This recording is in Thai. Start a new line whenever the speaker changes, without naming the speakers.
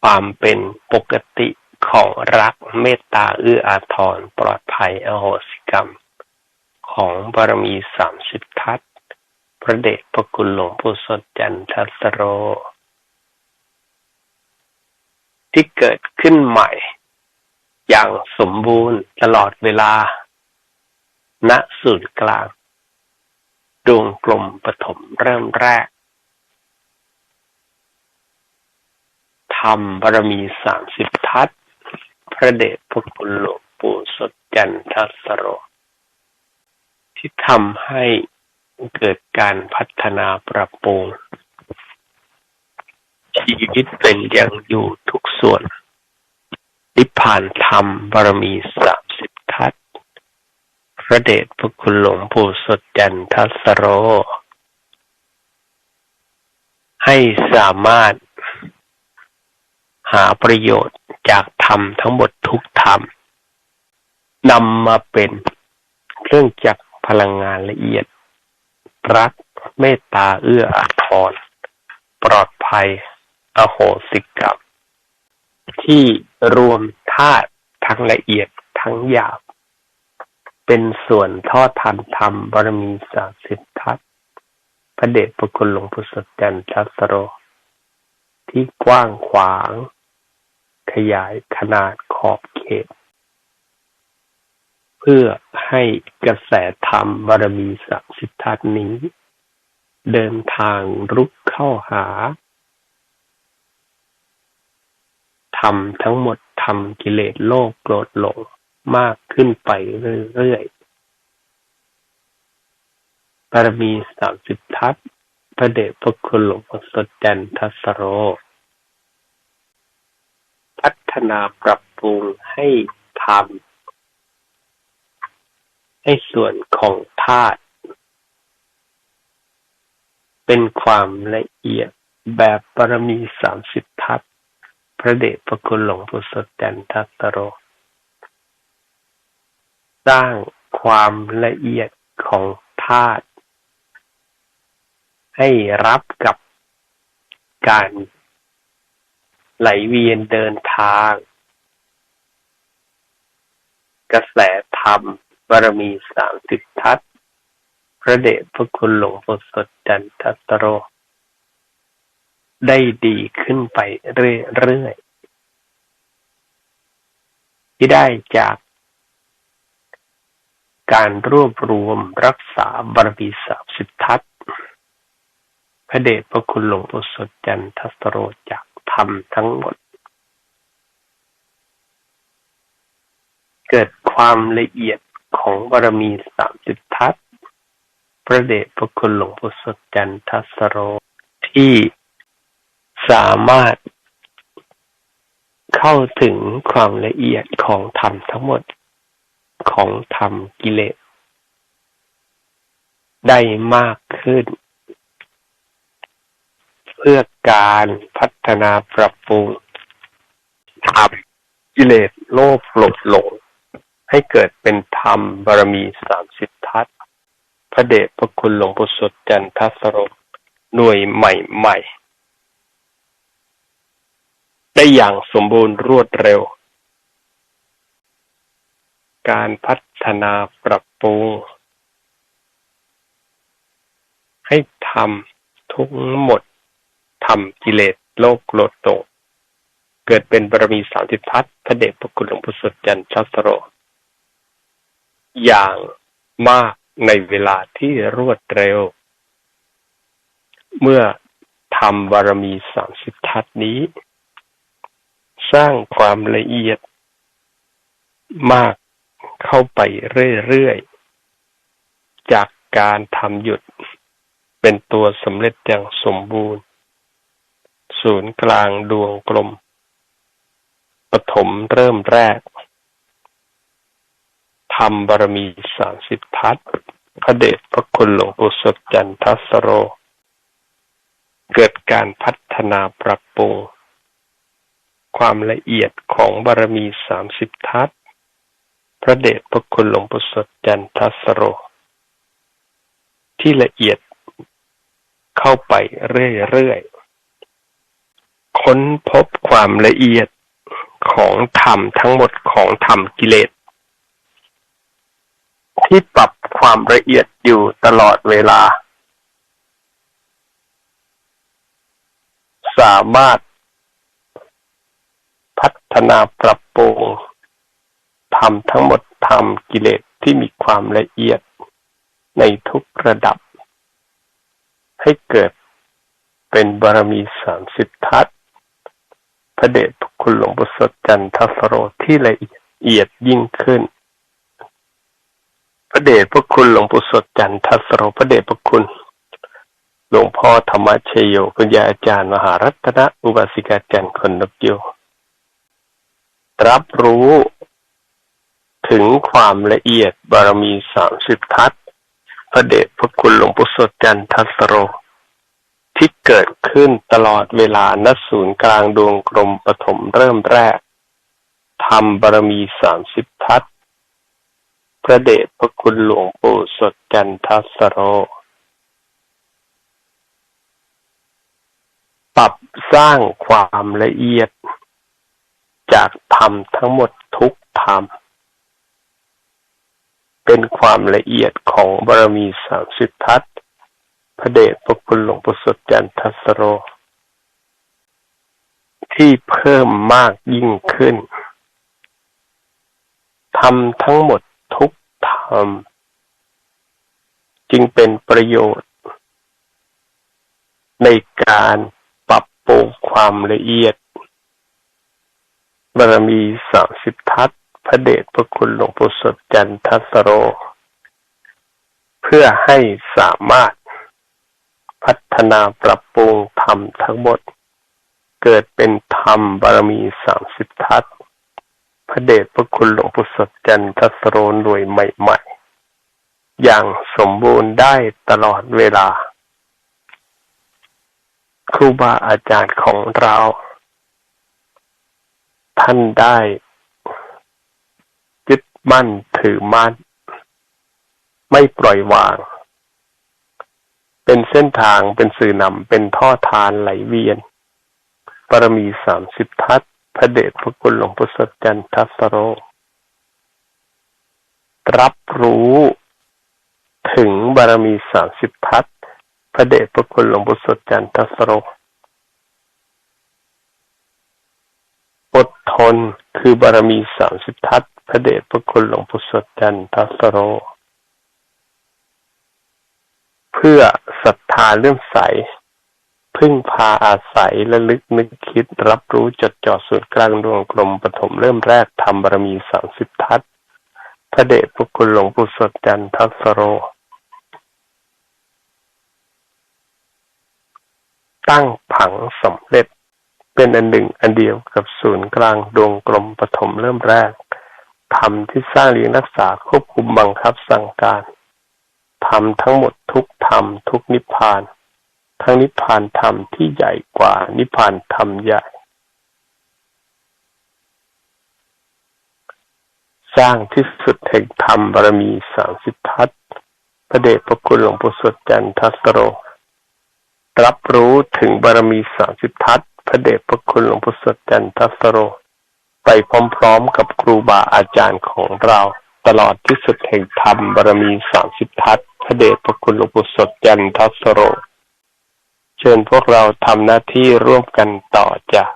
ความเป็นปกติของรักเมตตาเอื้ออาทรปลอดภัยอโหสิกรรม ของบารมีสามสิบทัศพระเดชพระคุณหลวงปู่สดจันทสโร ที่เกิดขึ้นใหม่ อย่างสมบูรณ์ตลอดเวลา ณศูนย์กลาง ดวงกลมปฐมเริ่มแรก ธรรมบารมีสามสิบทัศพระเดชพระคุณหลวงปู่สดจันทสโร ที่ทำให้เกิดการพัฒนาปรับปรุงชีวิตเป็นอย่างอยู่ทุกส่วนนิพพานธรรมบารมีสามสิบทัศพระเดชพระคุณหลวงปู่สดจันทสโร ให้สามารถ หาประโยชน์จากธรรมทั้งหมดทุกธรรมนำมาเป็นเครื่องจักรพลังงานละเอียด รักเมตตาเอื้ออาทร ปลอดภัย อโหสิกรรม ที่รวมธาตุทั้งละเอียดทั้งหยาบ เป็นส่วนทอดทันธรรมบารมีสาสิบทัศพระเดชพระคุณหลวงพุทธเจันทสโร ที่กว้างขวาง ขยายขนาดขอบเขต เพื่อให้กระแสธรรมบารมีสักสิทธัตนี้ เดินทางรุกเข้าหาทำทั้งหมดทำกิเลสโลกโกรธหลงมากขึ้นไปเรื่อยๆบารมีสามสิบทัศพระเดชพระคุณหลวงพ่อสดจันทสโร ฒนาปรับปรุงให้ทำให้ส่วนของธาตุเป็นความละเอียดแบบปรมีสามสิบทัศพระเดชพระคุณหลวงปู่สดจันทัตโร สร้างความละเอียดของธาตุให้รับกับการ ไหลเวียนเดินทาง กระแสธรรมบารมีสามสิบทัศพระเดชพระคุณหลวงพ่อสดจันทสโร ได้ดีขึ้นไปเรื่อยๆที่ได้จากการรวบรวมรักษาบารมีสามสิบทัศพระเดชพระคุณหลวงพ่อสดจันทสโรจาก ธรรมทั้งหมด เกิดความละเอียดของบารมีสามสิบทัศพระเดชพระคุณหลวงปู่สดจันทสโรที่สามารถเข้าถึงความละเอียดของธรรมทั้งหมดของธรรมกิเลสได้มากขึ้น เพื่อการพัฒนาปรับปรุงทำกิเลสโลภหลดหลง ให้เกิดเป็นธรรมบารมีสามสิบทัศพระเดชพระคุณหลวงปู่สดจันทสโรหน่วยใหม่ๆ ได้อย่างสมบูรณ์รวดเร็ว การพัฒนาปรับปรุงให้ทำทุกหมดทำกิเลสโลกโลดโต เกิดเป็นบารมีสามสิบทัศพระเดชพระคุณหลวงพุทธจันทร์ชัสโร อย่างมากในเวลาที่รวดเร็ว เมื่อทำบารมีสามสิบทัศนี้ สร้างความละเอียด มากเข้าไปเรื่อยๆ จากการทำหยุดเป็นตัวสำเร็จอย่างสมบูรณ์ ศูนย์กลางดวงกลม ปฐมเริ่มแรกทำบารมีสามสิบทัศพระเดชพระคุณหลวงปู่สดจันทสโร เกิดการพัฒนาปรับปรุง ความละเอียดของบารมีสามสิบทัศพระเดชพระคุณหลวงปู่สดจันทสโร ที่ละเอียดเข้าไปเรื่อย ค้นพบความละเอียดของธรรมทั้งหมดของธรรมกิเลส ที่ปรับความละเอียดอยู่ตลอดเวลา สามารถพัฒนาปรับปรุงทำทั้งหมดทำกิเลสที่มีความละเอียดในทุกระดับ ให้เกิดเป็นบารมีสามสิบทัศ พระเดชพระคุณหลวงปู่สดจันทสโรที่ละเอียดยิ่งขึ้น พระเดชพระคุณหลวงปู่สดจันทสโรพระเดชพระคุณหลวงพ่อธรรมเชโยคุณยาอาจารย์มหารัตนอุบาสิกาจันทร์คนนกโยรับรู้ถึงความละเอียดบารมีสามสิบทัศพระเดชพระคุณหลวงปู่สดจันทสโร ที่เกิดขึ้นตลอดเวลาณศูนย์กลางดวงกลมปฐมเริ่มแรกทำบารมีสามสิบทัศพระเดชพระคุณหลวงปู่สดจันทัสโร ปรับสร้างความละเอียด จากธรรมทั้งหมดทุกธรรม เป็นความละเอียดของบารมีสามสิบทัศ พระเดชพระคุณหลวงปู่สดจันทสโร ที่เพิ่มมากยิ่งขึ้นทำทั้งหมดทุกธรรม จึงเป็นประโยชน์ ในการปรับปรุงความละเอียดบารมีสามสิบทัศพระเดชพระคุณหลวงปู่สดจันทสโร เพื่อให้สามารถ พัฒนาปรับปรุงธรรมทั้งหมด เกิดเป็นธรรมบารมีสามสิบทัศพระเดชพระคุณหลวงปู่สดจันทสโรน่วยใหม่ ๆ อย่างสมบูรณ์ได้ตลอดเวลา ครูบาอาจารย์ของเรา ท่านได้ยึดมั่นถือมั่น ไม่ปล่อยวาง เป็นเส้นทางเป็นสื่อนำเป็นท่อทานไหลเวียนปรมีสามสิบทัศพระเดชพระคุณหลวงปู่สดจันทัสโร รับรู้ถึงบารมีสามสิบทัศพระเดชพระคุณหลวงปู่สดจันทัสโร อดทนคือบารมีสามสิบทัศพระเดชพระคุณหลวงปู่สดจันทัสโร พื่อศรัทธาเลื่อมใส พึ่งพาอาศัยและลึกนึกคิดรับรู้จดจ่อส่วนกลางดวงกลมปฐมเริ่มแรกทำบารมีสามสิบทัศพระเดชพระคุณหลวงปู่สดจันทัสโร ตั้งผังสำเร็จเป็นอันหนึ่งอันเดียวกับศูนย์กลางดวงกลมปฐมเริ่มแรกทำที่สร้างเลี้ยงรักษาควบคุมบังคับสั่งการ รมทั้งหมดทุกธรรมทุกนิพพาน ทั้งนิพพานธรรมที่ใหญ่กว่านิพพานธรรมใหญ่ สร้างที่สุดแห่งธรรมบารมีสามสิบทัศพระเดชพระคุณหลวงปู่สดจันทัสโร รับรู้ถึงบารมีสามสิบทัศพระเดชพระคุณหลวงปู่สดจันทัสโร ไปพร้อมๆกับครูบาอาจารย์ของเรา ตลอดที่สุดแห่งธรรมบารมีสามสิบทัศ ระเดชพระคุณหลวงปู่สดจันทัสโร เชิญพวกเราทำหน้าที่ร่วมกันต่อจาก